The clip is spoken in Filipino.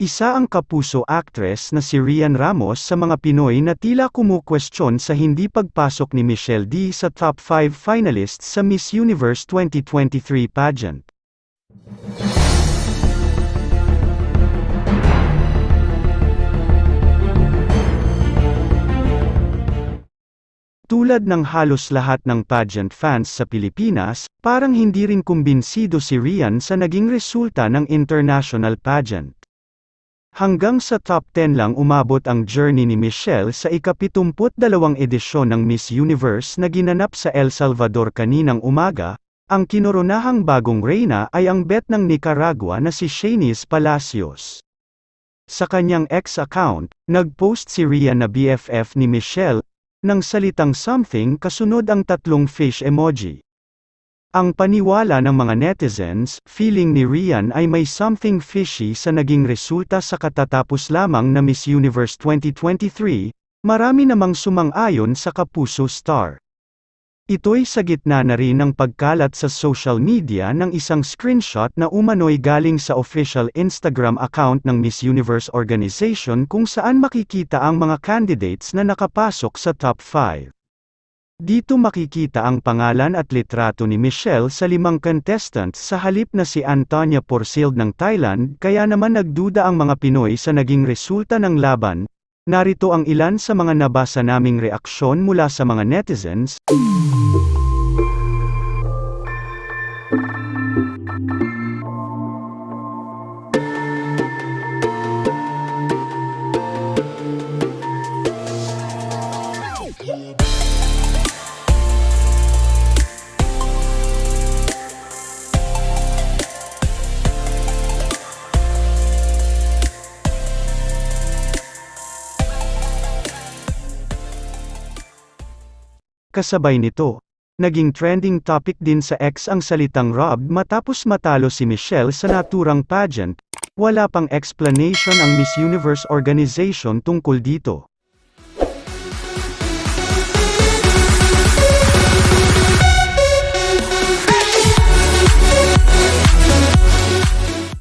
Isa ang kapuso actress na si Rian Ramos sa mga Pinoy na tila kumukwestiyon sa hindi pagpasok ni Michelle D sa top 5 finalists sa Miss Universe 2023 pageant. Tulad ng halos lahat ng pageant fans sa Pilipinas, parang hindi rin kumbinsido si Rian sa naging resulta ng international pageant. Hanggang sa top 10 lang umabot ang journey ni Michelle sa ikapitumput dalawang edisyon ng Miss Universe na ginanap sa El Salvador kaninang umaga, ang kinoronahang bagong reyna ay ang bet ng Nicaragua na si Shanice Palacios. Sa kanyang ex-account, nag-post si Rian na BFF ni Michelle, ng salitang something kasunod ang tatlong fish emoji. Ang paniwala ng mga netizens, feeling ni Rian ay may something fishy sa naging resulta sa katatapos lamang na Miss Universe 2023, marami namang sumang-ayon sa Kapuso Star. Ito'y sa gitna na rin ng pagkalat sa social media ng isang screenshot na umano'y galing sa official Instagram account ng Miss Universe organization kung saan makikita ang mga candidates na nakapasok sa top 5. Dito makikita ang pangalan at litrato ni Michelle sa limang contestants sa halip na si Antonia Porcild ng Thailand kaya naman nagduda ang mga Pinoy sa naging resulta ng laban. Narito ang ilan sa mga nabasa naming reaksyon mula sa mga netizens. Kasabay nito, naging trending topic din sa X ang salitang Rob matapos matalo si Michelle sa naturang pageant, wala pang explanation ang Miss Universe organization tungkol dito.